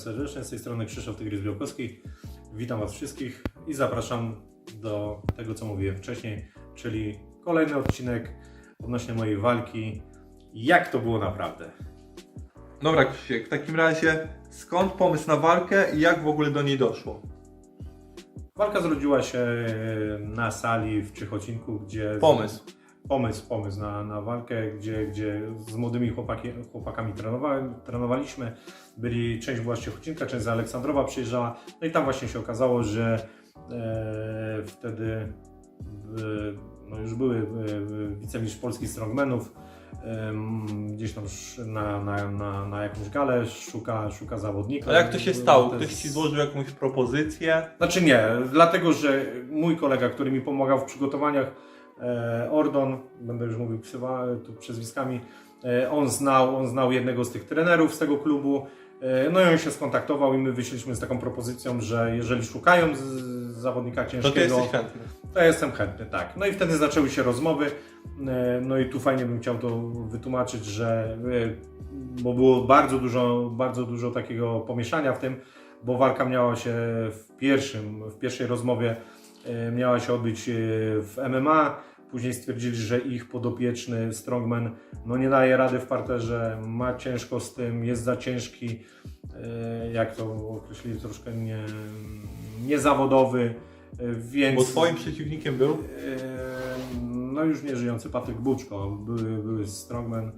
Serdecznie, z tej strony Krzysztof Tygrys Białkowski. Witam Was wszystkich i zapraszam do tego, co mówiłem wcześniej, czyli kolejny odcinek odnośnie mojej walki. Jak to było naprawdę? Dobra Krzysiek, w takim razie skąd pomysł na walkę i jak w ogóle do niej doszło? Walka zrodziła się na sali w Ciechocinku, gdzie... Pomysł. Pomysł, pomysł na, na walkę, gdzie, gdzie z młodymi chłopaki, chłopakami trenowałem, trenowaliśmy. Byli, część była z Ciechocinka, część z Aleksandrowa przyjeżdżała. No i tam właśnie się okazało, że e, wtedy e, no już były e, wicemistrz polskich strongmenów. em, gdzieś tam na, na, na, na jakąś galę szuka, szuka zawodnika. A jak to się stało? To Ktoś jest- Ci złożył jakąś propozycję? znaczy nie, dlatego że mój kolega, który mi pomagał w przygotowaniach, Ordon, będę już mówił ksywa, tu przezwiskami, e, on, znał, on znał jednego z tych trenerów z tego klubu, e, no i on się skontaktował i my wyszliśmy z taką propozycją, że jeżeli szukają z, z zawodnika To ciężkiego, jesteś chętny. to ja jestem chętny, tak. No i wtedy zaczęły się rozmowy. e, No i tu fajnie bym chciał to wytłumaczyć, że e, bo było bardzo dużo, bardzo dużo takiego pomieszania w tym, bo walka miała się w pierwszym, w pierwszej rozmowie e, miała się odbyć e, w MMA. Później stwierdzili, że ich podopieczny strongman no nie daje rady w parterze, ma ciężko z tym, jest za ciężki, e, jak to określili, troszkę nie, niezawodowy, e, więc... Bo Twoim przeciwnikiem był? No już nie żyjący Patryk Buczko, były, były strongman,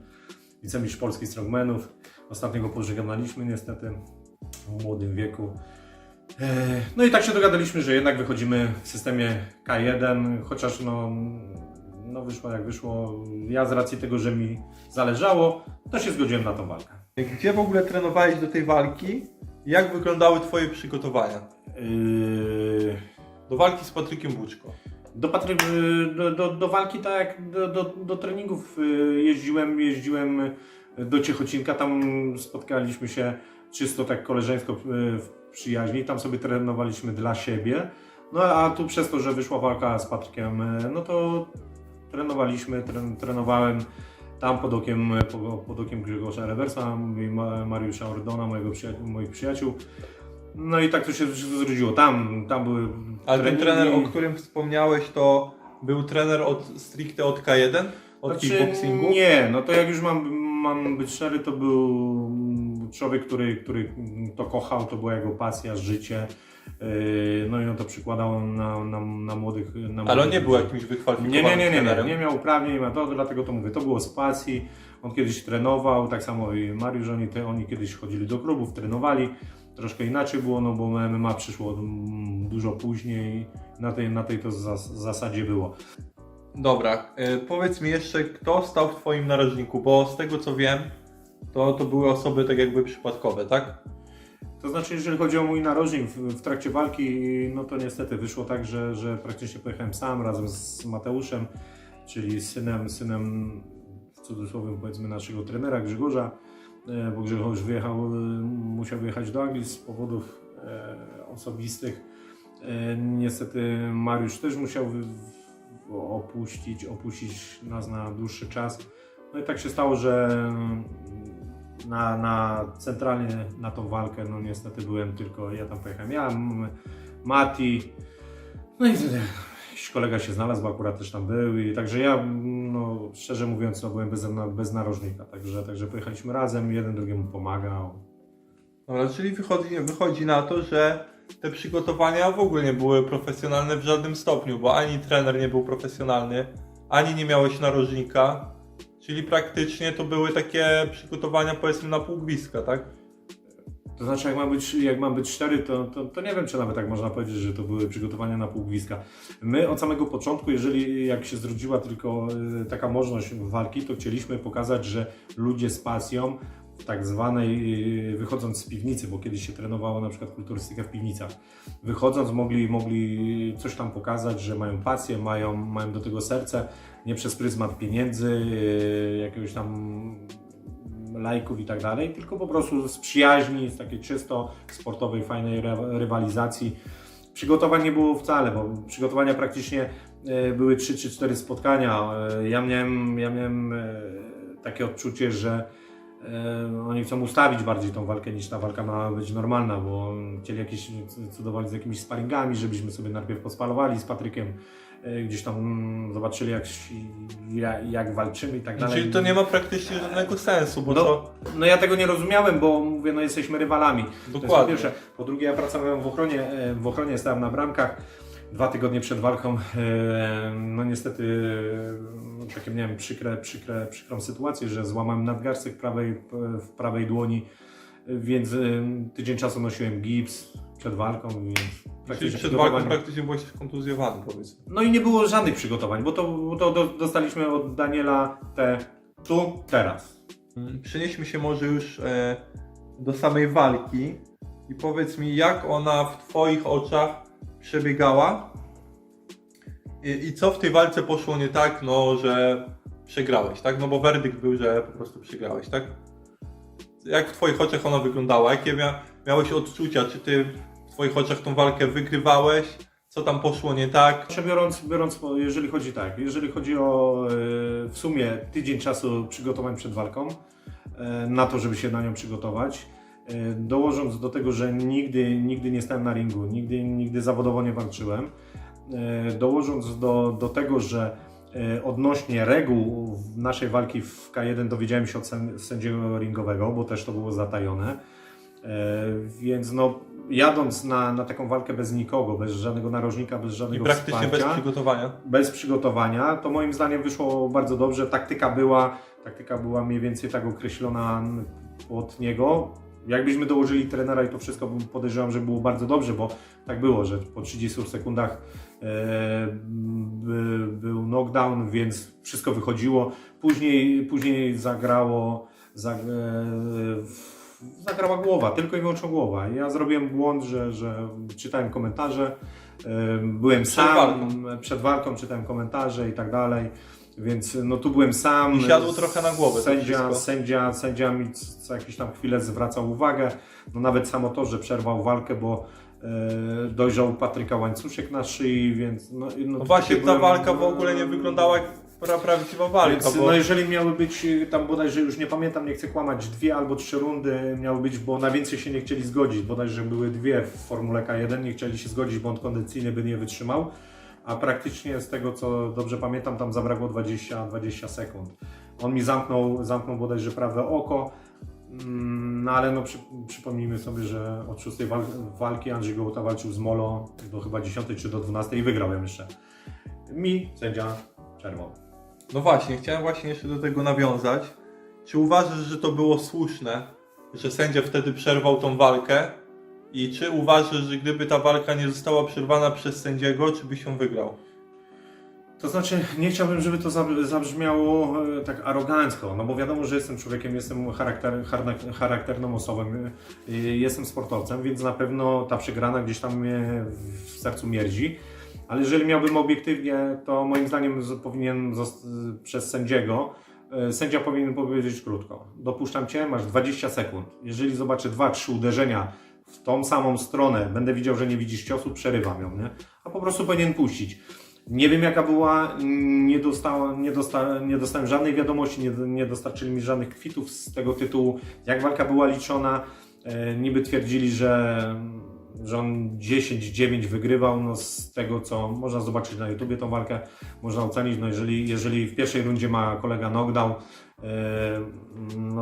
wicemistrz polskich strongmanów. Ostatniego pożegnaliśmy niestety w młodym wieku. Eee, No i tak się dogadaliśmy, że jednak wychodzimy w systemie K1, chociaż no, no wyszło jak wyszło. Ja z racji tego, że mi zależało, to się zgodziłem na tą walkę. Gdzie w ogóle trenowałeś do tej walki? Jak wyglądały Twoje przygotowania? Eee, Do walki z Patrykiem Buczko. Do, Patry, do, do, do walki, tak jak do, do, do treningów y, jeździłem, jeździłem do Ciechocinka, tam spotkaliśmy się czysto tak koleżeńsko y, w przyjaźni, tam sobie trenowaliśmy dla siebie. No a tu przez to, że wyszła walka z Patrykiem, y, no to trenowaliśmy, tren, trenowałem tam pod okiem, pod, okiem Grzegorza Rewersa Mariusza Ordona, mojego przyja- moich przyjaciół. No i tak to się zrodziło. Tam, tam były Ale ten treningi. trener, o którym wspomniałeś, to był trener od, stricte od K1? Od Znaczy, kickboxingu? Nie, no to jak już mam, mam być szczery, to był człowiek, który, który to kochał, to była jego pasja, życie. Yy, No i on to przykładał na, na, na młodych. Na Ale on nie był jakimś Nie, wykwalifikowanym nie, nie, nie, nie, trenerem. nie miał uprawnień, dlatego to mówię, to było z pasji. On kiedyś trenował, tak samo i Mariusz, oni, te, oni kiedyś chodzili do klubów, trenowali. Troszkę inaczej było, no bo MMA przyszło mm, dużo później. Na tej, na tej to zas, zasadzie było. Dobra, y, powiedz mi jeszcze, kto stał w Twoim narożniku, bo z tego co wiem, to, to były osoby tak jakby przypadkowe, tak? To znaczy, jeżeli chodzi o mój narożnik w, w trakcie walki, no to niestety wyszło tak, że, że praktycznie pojechałem sam razem z Mateuszem, czyli synem, synem w cudzysłowie powiedzmy naszego trenera Grzegorza, e, bo Grzegorz wyjechał, e, musiał wyjechać do Anglii z powodów e, osobistych. Niestety Mariusz też musiał opuścić, opuścić nas na dłuższy czas. No i tak się stało, że na, na centralnie na tą walkę, no niestety byłem tylko, ja tam pojechałem, ja, Mati, no i wtedy jakiś kolega się znalazł, bo akurat też tam był i także ja, no szczerze mówiąc, no byłem bez, bez narożnika, także, także pojechaliśmy razem, jeden drugiemu pomagał. Dobra, czyli wychodzi, wychodzi na to, że te przygotowania w ogóle nie były profesjonalne w żadnym stopniu, bo ani trener nie był profesjonalny, ani nie miałeś narożnika, czyli praktycznie to były takie przygotowania powiedzmy na półgwiska, tak? To znaczy, jak mam być, jak mam być szczery, to, to, to nie wiem, czy nawet tak można powiedzieć, że to były przygotowania na półgwiska. My od samego początku, jeżeli jak się zrodziła tylko e, taka możliwość walki, to chcieliśmy pokazać, że ludzie z pasją, tak zwanej, e, wychodząc z piwnicy, bo kiedyś się trenowało na przykład kulturystykę w piwnicach, wychodząc mogli, mogli coś tam pokazać, że mają pasję, mają, mają do tego serce, nie przez pryzmat pieniędzy, e, jakiegoś tam lajków i tak dalej, tylko po prostu z przyjaźni, z takiej czysto sportowej, fajnej ry- rywalizacji. Przygotowań nie było wcale, bo przygotowania praktycznie e, były 3 czy 4 spotkania. Ja miałem, ja miałem takie odczucie, że oni chcą ustawić bardziej tą walkę niż ta walka ma być normalna, bo chcieli jakieś cudowali z jakimiś sparingami, żebyśmy sobie najpierw pospalowali z Patrykiem, e, gdzieś tam mm, zobaczyli jak, jak, jak walczymy i tak dalej. Czyli to nie ma praktycznie żadnego sensu, bo No, to... no ja tego nie rozumiałem, bo mówię, no jesteśmy rywalami. Jest po Dokładnie. pierwsze. Po drugie, ja pracowałem w ochronie, e, w ochronie stałem na bramkach dwa tygodnie przed walką. e, No niestety e, takie miałem przykre, przykre, przykrą sytuację, że złamałem nadgarstek prawej, w prawej dłoni, więc e, tydzień czasu nosiłem gips przed walką, więc praktycznie przed walką praktycznie byłeś kontuzjowany, powiedzmy. no i nie było żadnych przygotowań, bo to, bo to do, dostaliśmy od Daniela te tu, teraz. Mm, Przenieśmy się może już e, do samej walki i powiedz mi, jak ona w Twoich oczach przebiegała i, i co w tej walce poszło nie tak, no, że przegrałeś, tak? No bo werdykt był, że po prostu przegrałeś, tak? Jak w Twoich oczach ona wyglądała? Jakie mia, miałeś odczucia? Czy Ty w Twoich oczach tą walkę wygrywałeś? Co tam poszło nie tak? Znaczy biorąc, biorąc, jeżeli chodzi tak, jeżeli chodzi o e, w sumie tydzień czasu przygotowań przed walką, e, na to, żeby się na nią przygotować, dołożąc do tego, że nigdy, nigdy nie stałem na ringu, nigdy, nigdy zawodowo nie walczyłem, e, dołożąc do, do tego, że e, odnośnie reguł w naszej walki w K1 dowiedziałem się od sęd- sędziego ringowego, bo też to było zatajone, E, więc no jadąc na, na taką walkę bez nikogo, bez żadnego narożnika, bez I żadnego praktycznie bez wsparcia, przygotowania. bez przygotowania, to moim zdaniem wyszło bardzo dobrze. Taktyka była, taktyka była mniej więcej tak określona od niego. Jakbyśmy dołożyli trenera i to wszystko, bym podejrzewam, że było bardzo dobrze, bo tak było, że po 30 sekundach e, by, był knockdown, więc wszystko wychodziło. Później, później zagrało, zag, e, zagrała głowa, tylko i wyłącznie głowa. Ja zrobiłem błąd, że, że czytałem komentarze, e, byłem Przed sam walką. przed walką, czytałem komentarze i tak dalej. Więc no tu byłem sam. I siadło trochę na głowę to Sędzia, sędzia, sędzia mi co jakiś tam chwilę zwracał uwagę. No nawet samo to, że przerwał walkę, bo e, dojrzał Patryka Łańcuszek na szyi, więc no, no, No właśnie ta byłem- walka w ogóle nie wyglądała jak pra, prawdziwa walka, Więc, bo no jeżeli miały być y, tam bodajże, już nie pamiętam, nie chcę kłamać, dwie albo trzy rundy miały być, bo na więcej się nie chcieli zgodzić, bodajże były dwie w Formule K1, nie chcieli się zgodzić, bo on kondycyjny by nie wytrzymał, a praktycznie z tego co dobrze pamiętam, tam zabrakło 20, 20 sekund. On mi zamknął, zamknął bodajże prawe oko, Mm, no ale no przy, przypomnijmy sobie, że od szóstej wal, walki Andrzej Gołota walczył z Molo do chyba 10 czy do 12 i wygrał ją jeszcze. Mi sędzia czerwony. no właśnie, chciałem właśnie jeszcze do tego nawiązać. Czy uważasz, że to było słuszne, że sędzia wtedy przerwał tą walkę? I czy uważasz, że gdyby ta walka nie została przerwana przez sędziego, czy byś ją wygrał? To znaczy, nie chciałbym, żeby to zab- zabrzmiało e, tak arogancko, no bo wiadomo, że jestem człowiekiem, jestem charakter, charak- charakterną osobą, e, jestem sportowcem, więc na pewno ta przegrana gdzieś tam mnie w sercu mierdzi. Ale jeżeli miałbym obiektywnie, to moim zdaniem powinien zost- przez sędziego, e, sędzia powinien powiedzieć krótko. Dopuszczam Cię, masz 20 sekund. Jeżeli zobaczę 2-3 uderzenia w tą samą stronę, będę widział, że nie widzisz ciosu, przerywam ją, nie? A po prostu powinien puścić. Nie wiem jaka była, nie, nie, dosta, nie dostałem żadnej wiadomości, nie, nie dostarczyli mi żadnych kwitów z tego tytułu, jak walka była liczona. E, niby twierdzili, że, że on 10-9 wygrywał, no z tego co można zobaczyć na YouTubie tą walkę, można ocenić, no jeżeli, jeżeli w pierwszej rundzie ma kolega knockdown, e,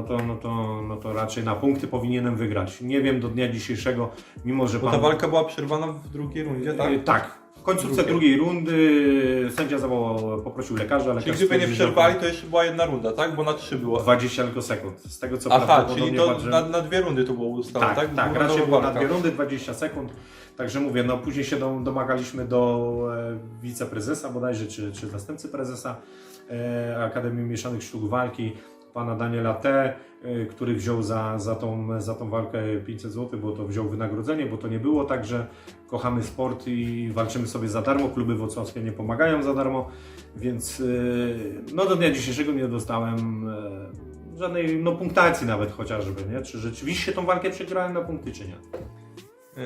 no to, no, to, no to raczej na punkty powinienem wygrać. Nie wiem do dnia dzisiejszego, mimo że Bo pan... ta walka była przerwana w drugiej rundzie, tak? E, Tak. W końcówce Drugie. drugiej rundy sędzia zawołał, poprosił lekarza, Czyli lekarz gdyby nie stwierdził, że przerwali, to jeszcze była jedna runda, tak? Bo na trzy było. 20 tylko sekund. Z tego co Aha, prawdopodobnie czyli to patrzę- na, na dwie rundy to było ustalone, tak, tak? tak, Była raczej było na walka. dwie rundy, 20 sekund. Także mówię, no później się dom- domagaliśmy do e, wiceprezesa bodajże, czy, czy zastępcy prezesa e, Akademii Mieszanych Sztuk Walki, pana Daniela T., e, który wziął za, za, tą, za tą walkę 500 zł, bo to wziął wynagrodzenie, bo to nie było tak, że kochamy sport i walczymy sobie za darmo, kluby wrocławskie nie pomagają za darmo, więc e, no do dnia dzisiejszego nie dostałem e, żadnej no, punktacji nawet chociażby, nie? czy rzeczywiście tą walkę przegrałem na punkty, czy nie.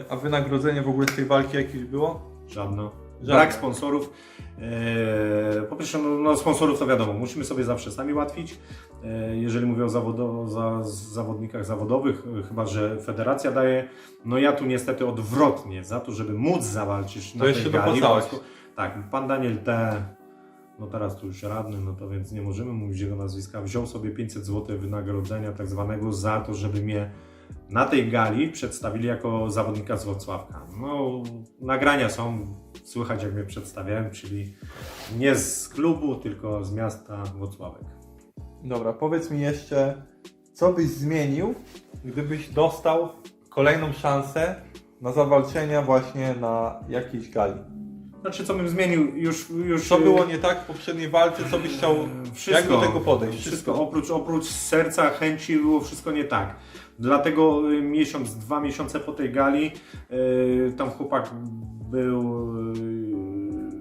A wynagrodzenie w ogóle z tej walki jakieś było? Żadno. Brak sponsorów. E, po pierwsze, no, no sponsorów to wiadomo, musimy sobie zawsze sami łatwić. E, jeżeli mówię o zawodo, za, zawodnikach zawodowych, chyba że federacja daje, no ja tu niestety odwrotnie, za to, żeby móc zawalczyć na jeszcze tej gali. prostu- Tak, pan Daniel T. No teraz tu już radny, no to więc nie możemy mówić jego nazwiska. Wziął sobie 500 zł wynagrodzenia tak zwanego za to, żeby mnie na tej gali przedstawili jako zawodnika z Wrocławka. No, nagrania są, słychać jak mnie przedstawiałem, czyli nie z klubu, tylko z miasta Wrocławek. Dobra, powiedz mi jeszcze, co byś zmienił, gdybyś dostał kolejną szansę na zawalczenia właśnie na jakiejś gali? Znaczy, co bym zmienił, już... już Co było nie tak w poprzedniej walce, co byś chciał, jak do tego podejść? Wszystko, oprócz, oprócz serca, chęci było wszystko nie tak. Dlatego y, miesiąc, dwa miesiące po tej gali, y, tam chłopak był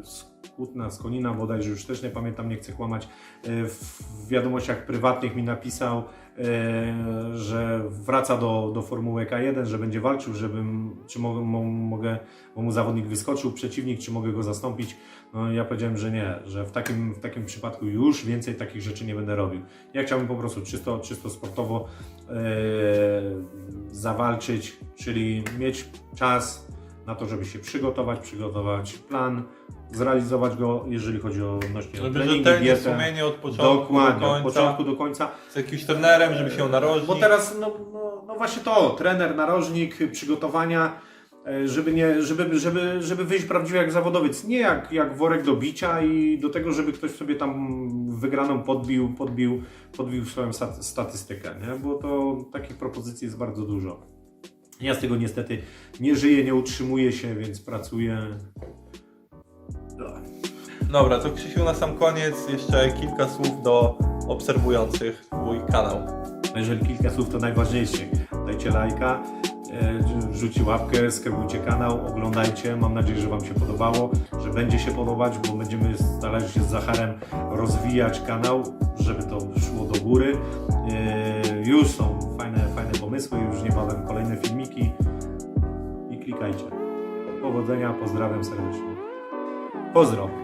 z Kutna, z bodajże, już też nie pamiętam, nie chcę kłamać, y, w wiadomościach prywatnych mi napisał, y, że wraca do, do Formuły K1, że będzie walczył, żebym, czy mogę, mo- mogę, bo mu zawodnik wyskoczył, przeciwnik, czy mogę go zastąpić. No ja powiedziałem, że nie, że w takim, w takim przypadku już więcej takich rzeczy nie będę robił. Ja chciałbym po prostu czysto, czysto sportowo e, zawalczyć, czyli mieć czas na to, żeby się przygotować, przygotować plan, zrealizować go, jeżeli chodzi o odnośnie Żeby treningi, dietę. sumienie od początku Dokładnie, do od końca, początku do końca. z jakimś trenerem, żeby się narożnić. Bo teraz, no, no, no właśnie to, trener, narożnik, przygotowania, e, żeby, nie, żeby, żeby, żeby wyjść prawdziwie jak zawodowiec. Nie jak, jak worek do bicia i do tego, żeby ktoś sobie tam wygraną podbił, podbił, podbił swoją sta- statystykę, nie? bo to takich propozycji jest bardzo dużo. Ja z tego niestety nie żyję, nie utrzymuję się, więc pracuję. Dobra, to Krzysiu na sam koniec jeszcze kilka słów do obserwujących Twój kanał. A Jeżeli kilka słów, to najważniejsze. Dajcie lajka, e, wrzućcie łapkę, skarbujcie kanał, oglądajcie. Mam nadzieję, że Wam się podobało, że będzie się podobać, bo będziemy starali się z Zacharem rozwijać kanał, żeby to szło do góry. E, Już są pomysły, już niebawem kolejne filmiki i klikajcie. Powodzenia, pozdrawiam serdecznie. Pozdro!